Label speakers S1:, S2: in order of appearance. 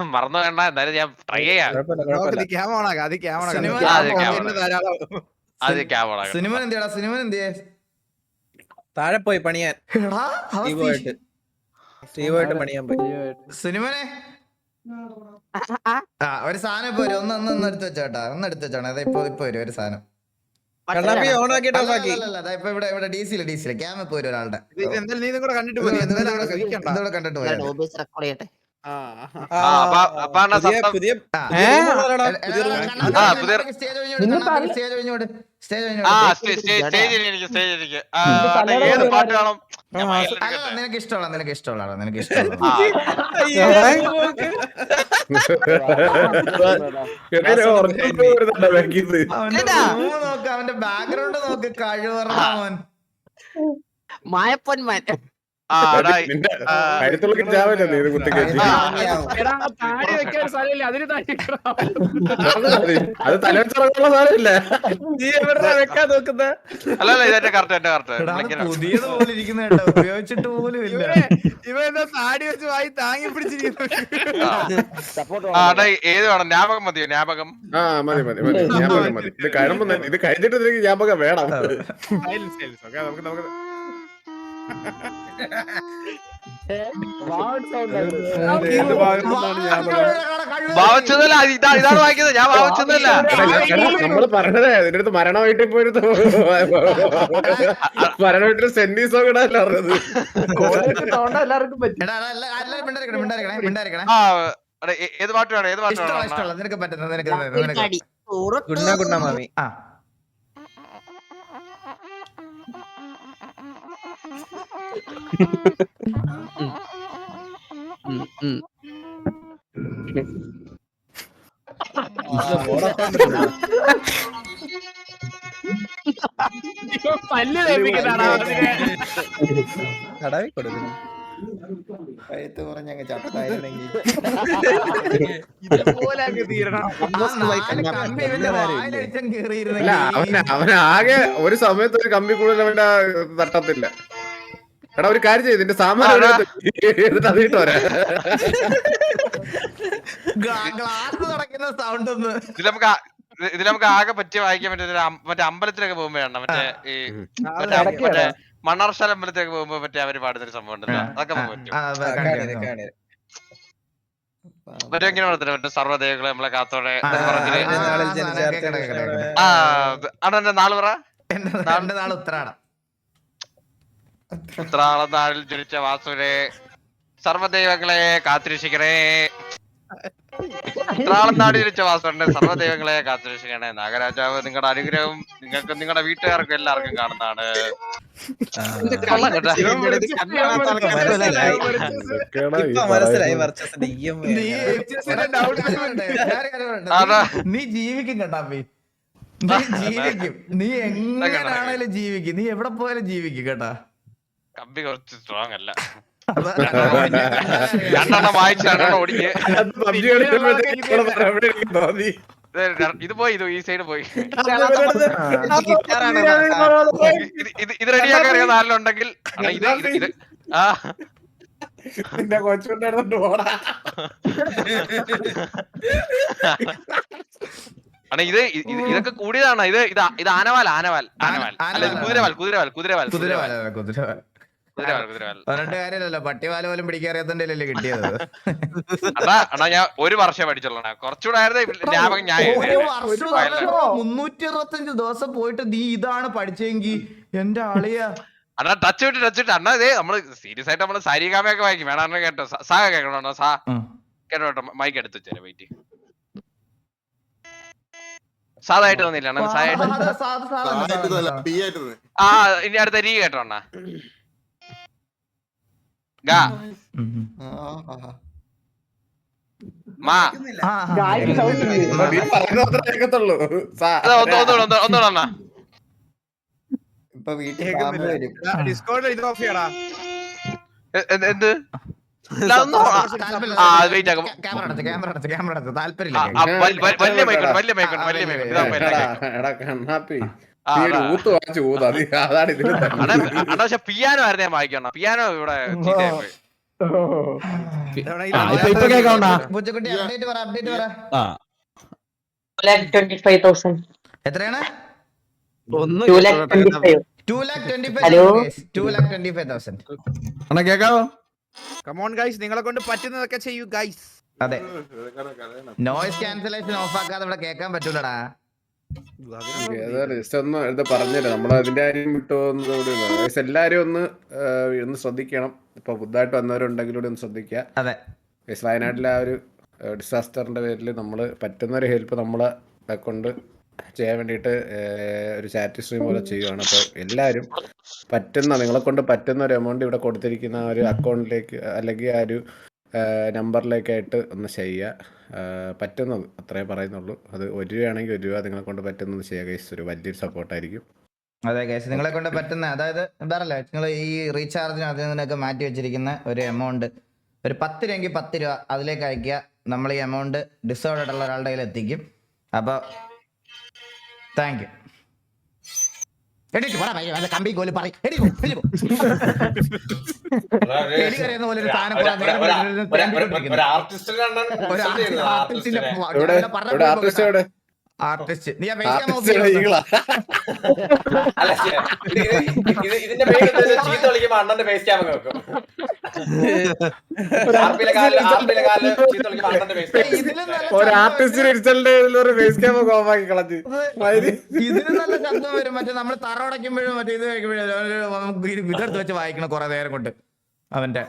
S1: മറന്നു വേണ്ട എന്തായാലും ഞാൻ ട്രൈ ചെയ്യാം.
S2: സിനിമ- എന്തിയാടാ സിനിമ എന്തിയെ?
S3: താഴെ പോയി പണിയാൻ. സ്റ്റീവുമായിട്ട് പണിയാൻ പോയി.
S2: സിനിമനെ? ആ ഒരു സാധനം ഇപ്പൊ വരും. ഒന്ന് ഒന്ന് ഒന്ന് എടുത്ത് വെച്ചോട്ടാ ഒന്ന് എടുത്ത് വെച്ചോണേ. അതെ ഇപ്പൊ ഇപ്പൊ വരും ഒരു സാധനം.
S3: കണ്ണാപ്പി ഓൺ ആക്കിയിട്ട്
S2: അല്ല,
S3: ഓഫ് ആക്കി.
S2: ഇപ്പൊ ഇവിടെ ഇവിടെ ഡി സിയിൽ ഡി ക്യാമ വരും ഒരാളുടെ.
S4: നീ കൂടെ കണ്ടിട്ട് പോയി എന്തായാലും
S2: കണ്ടിട്ട് പോയാ
S5: റെക്കോർഡ് ചെയ്യട്ടെ.
S3: പുതിയ പുതിയ
S2: നിനക്ക് ഇഷ്ടമുള്ള നിനക്ക് ഇഷ്ടമുള്ള നിനക്ക് ഇഷ്ടമുള്ള. അവന്റെ room നോക്ക് അവന്റെ ബാക്ക്ഗ്രൗണ്ട് നോക്ക് കഴിവറ
S5: മായപ്പൊന്മാൻ
S6: കരുത്തുള്ള നീ ഇത്. അത് തലവെച്ചിറങ്ങുള്ള സാധനമില്ല.
S3: നീ എവിടെ വെക്കാൻ നോക്കുന്നെ?
S1: അല്ല അല്ല ഇതെന്റെ കറക്റ്റ് എന്റെ കറക്റ്റ്.
S2: പുതിയത് പോലെ ഇരിക്കുന്ന ഉപയോഗിച്ചിട്ട് പോലും ഇല്ല.
S4: ഇവനെ ഇവൻ എന്താ താടി വെച്ച് വായി താങ്ങി പിടിച്ചിരിക്കുന്നു?
S1: ഏത് വേണം? ഞാപകം മതിയോ? ഞാപകം
S6: ആ മതി മതി മതി. ഞാപകം മതി. ഇത് കഴിയുമ്പോ ഇത് കഴിഞ്ഞിട്ട് നിനക്ക് ഞാപകം വേണം.
S4: നമുക്ക് നമുക്ക്
S1: ഭാവിച്ചതല്ല അത് ഇതാ ഇതാണ് ഞാൻ ഭാവിച്ചതല്ല
S6: നമ്മൾ പറഞ്ഞത് ഇതിന്റെ അടുത്ത് മരണമായിട്ട് ഇപ്പൊ ഒരു മരണമായിട്ട് വീട്ടിൽ സെന്റി സോങ് ഇടാനല്ല പറഞ്ഞത്
S1: ഏത് പാട്ട് വേണം ഏത് പാട്ട്
S2: ഇഷ്ടമുള്ള
S1: വേണം
S2: നിനക്ക് പറ്റുന്നത്
S3: ഗുണ്ണ ഗുണ്ണ മാമി
S2: ആ ഇവന്റെ വായിലടിച്ചങ്ങ്
S6: അല്ല
S2: കീറിയിരുന്നെങ്കിൽ
S6: അവന് അവന് ആകെ ഒരു സമയത്ത് ഒരു കമ്പി കൂടുതൽ അവന്റെ തട്ടത്തില്ല. എടാ ഒരു കാര്യം ചെയ്തു ഇതിന്റെ സാമാനം. എടുത്ത് എന്നിട്ട് അത് ഇട്ട് വരാം
S1: ഇതിൽ നമുക്ക് ഇതിൽ നമുക്ക് ആകെ പറ്റി വായിക്കാൻ അം- മറ്റേ അമ്പലത്തിലൊക്കെ പോകുമ്പോഴാണ് മറ്റേ ഈ മറ്റേ മണ്ണാർശാല അമ്പലത്തിലൊക്കെ പോകുമ്പോ മറ്റേ അവർ പാടുന്ന ഒരു സംഭവം ഉണ്ടല്ലോ അതൊക്കെ പറ്റും. മറ്റേ എങ്ങനെ പറഞ്ഞില്ല മറ്റേ സർവദേവകളെ നമ്മളെ കാത്തോടെ
S2: ആ,
S1: അണ്ണന്റെ നാൾ പറ
S2: എന്റെ ഉത്തരാടം
S1: ഉത്രാളം നാളിൽ ജനിച്ച വാസുരെ സർവദൈവങ്ങളെ കാത്തിരക്ഷിക്കണേ? ഉത്രാളം നാട് ജനിച്ച വാസുരന്റെ സർവദൈവങ്ങളെ കാത്തിരക്ഷിക്കണേ? നാഗരാജാവ് നിങ്ങളുടെ അനുഗ്രഹം നിങ്ങൾക്ക് നിങ്ങളുടെ വീട്ടുകാർക്കും എല്ലാവർക്കും കാണുന്നതാണ്.
S2: നീ ജീവിക്കും കണ്ടാപ്പി നീ ജീവിക്കും. നീ എങ്ങനെയാണേലും ജീവിക്കും. നീ എവിടെ പോയാലും ജീവിക്കും കേട്ടാ.
S1: കമ്പി കുറച്ച് സ്ട്രോങ് അല്ല. രണ്ടെണ്ണം വായിച്ച് രണ്ടെണ്ണം
S6: ഓടിക്ക്.
S1: ഇത് പോയി ഇത് ഈ സൈഡ് പോയി. ഇത് റെഡിയാക്കാൻ അറിയാം നാലിലുണ്ടെങ്കിൽ ഇത് ഇത് ഇത് ആ
S6: നിന്റെ കൊച്ചുണ്ടായിരുന്നു പോടാ.
S1: അണ്ണാ ഇത് ഇത് ഇതൊക്കെ കൂടിയതാണ്? ഇത് ഇത് ഇത് ആനവാൽ ആനവാൽ ആനവാൽ. അല്ല കുതിരവാൽ കുതിരവാൽ കുതിരവാൽ. കുതിരവാൽ കുതിരവാൽ.
S2: പറഞ്ഞിട്ട് കാര്യമില്ലല്ലോ പട്ടിവാല പോലും പിടിക്കാറിയതിന്റെ അല്ലേ കിട്ടിയത്
S1: അണ്ണാ അണ്ണാ ഞാൻ ഒരു വർഷം പഠിച്ചുള്ളൂ കുറച്ചുകൂടെ ആയിരുന്നു ഞാൻ
S2: ദിവസം പോയിട്ട് നീ ഇതാണ് പഠിച്ചെങ്കി എന്റെ ആളിയാ
S1: അണ്ണാ ടച്ച് വിട്ട് ടച്ച് വിട്ട് അണ്ണാ ഇതേ നമ്മൾ സീരിയസ് ആയിട്ട് നമ്മൾ സാരികാമയൊക്കെ വായിക്കും. വേണം അണ്ണാ കേട്ടോ. സാഹ സാ അണ്ണാ? സാ കേട്ടോ കേട്ടോ. മൈക്ക് എടുത്ത് വെച്ചേരെ വെയിറ്റ് സാധായിട്ട് തോന്നില്ല അണ്ണാ. സാധായിട്ട് ആ ഇനി അടുത്ത രീ കേട്ടോ അണ്ണാ.
S2: പാമ്പ് വരും.
S4: ഡിസ്കോഡ് ഇത് ഓഫ് ചെയ്യടാ.
S1: എന്ത്? എന്ത്
S6: ഊത്ത് വാങ്ങിച്ചു ഊത്ത് അത് അതാണ് ഇതിന്
S1: പക്ഷെ പിയാനോ ആയിരുന്നു ഞാൻ വായിക്കണം പിയാനോ ഇവിടെ
S2: എത്രയാണ്?
S5: കേക്കാവോ?
S4: കമോൺ ഗൈസ് നിങ്ങളെ കൊണ്ട് പറ്റുന്നതൊക്കെ ചെയ്യൂ ഗൈസ്
S2: അതെ. നോയിസ് ക്യാൻസലേഷൻ ഓഫ് ആക്കാതെ ഇവിടെ കേൾക്കാൻ പറ്റൂലടാ.
S6: ജസ്റ്റ് ഒന്ന് ഇത് പറഞ്ഞുതരാം. നമ്മൾ അതിന്റെ കാര്യം വിട്ടുപോകുന്നതോടെ എല്ലാരും ഒന്ന് ഒന്ന് ശ്രദ്ധിക്കണം. ഇപ്പൊ പുതുതായിട്ട് വന്നവരുണ്ടെങ്കിൽ കൂടി ഒന്ന് ശ്രദ്ധിക്കുക.
S2: അതെ.
S6: വയനാട്ടിലെ ആ ഒരു ഡിസാസ്റ്ററിന്റെ പേരിൽ നമ്മൾ പറ്റുന്ന ഒരു ഹെൽപ്പ് നമ്മളെ കൊണ്ട് ചെയ്യാൻ വേണ്ടിയിട്ട് ഒരു ചാറ്റ് സ്ട്രീം പോലെ ചെയ്യുകയാണ് അപ്പോൾ എല്ലാരും പറ്റുന്ന നിങ്ങളെ കൊണ്ട് പറ്റുന്ന ഒരു എമൗണ്ട് ഇവിടെ കൊടുത്തിരിക്കുന്ന ഒരു അക്കൗണ്ടിലേക്ക് അല്ലെങ്കിൽ ആ ഒരു നമ്പറിലേക്കായിട്ട് ഒന്ന് ചെയ്യുക. പറ്റുന്നു പറ്റുന്നത് അത്രേ പറയുന്നുള്ളൂ. അത് ഒരു രൂപയാണെങ്കിൽ ഒരു രൂപ നിങ്ങളെ കൊണ്ട് പറ്റുന്നത് ചെയ്യുക ഗൈസ് ഒരു വലിയൊരു സപ്പോർട്ടായിരിക്കും
S2: അതെ കേസ് നിങ്ങളെ കൊണ്ട് പറ്റുന്ന അതായത് എന്താണല്ലോ നിങ്ങൾ ഈ റീചാർജിന് അതിൽ നിന്നൊക്കെ മാറ്റി വെച്ചിരിക്കുന്ന ഒരു എമൗണ്ട് ഒരു പത്ത് രൂപയെങ്കിൽ പത്ത് രൂപ അതിലേക്ക് അയക്കുക. നമ്മൾ ഈ എമൗണ്ട് ഡിസേർഡ് ആയിട്ടുള്ള ഒരാളുടെ കയ്യിൽ എത്തിക്കും. അപ്പോൾ താങ്ക് യു എണീറ്റ് പോടാ പയ്യെ, വല്ല കമ്പി കോൽ പറയ്. എണീറ്റ് പോ. എലി കരയുന്ന പോലെ ഒരു സാധനം നേരെ ഇരുന്ന് തേണ്ടിക്കൊണ്ടിരിക്കുന്നു. ഒരു ആർട്ടിസ്റ്റിന്റെ
S6: എവിടെ ആർട്ടിസ്റ്റ് എവിടെ
S2: ആർട്ടിസ്റ്റ്. നീ
S3: ഇതിന്റെ പേര് ചീത്ത വിളിക്കുമ്പോ അണ്ണന്റെ ഫേസ് ക്യാമറ വെക്കും. ഫേസ്
S2: ഇതിലും നല്ല
S6: ഒരു
S2: ശബ്ദം
S6: ആർട്ടിസ്റ്റിന് ഇൻസൾട്ട് ഒരു ഫേസ് ക്യാമ കോപ്പാക്കി കളഞ്ഞ്. മതി.
S2: ഇതിന് നല്ല ശബ്ദം വരും. മറ്റേ നമ്മൾ തറ ഉടയ്ക്കുമ്പോഴും മറ്റേ ഇത് കഴിക്കുമ്പോഴും വിതർത്ത് വെച്ച് വായിക്കണം കുറെ നേരം കൊണ്ട്. അവന്റെ.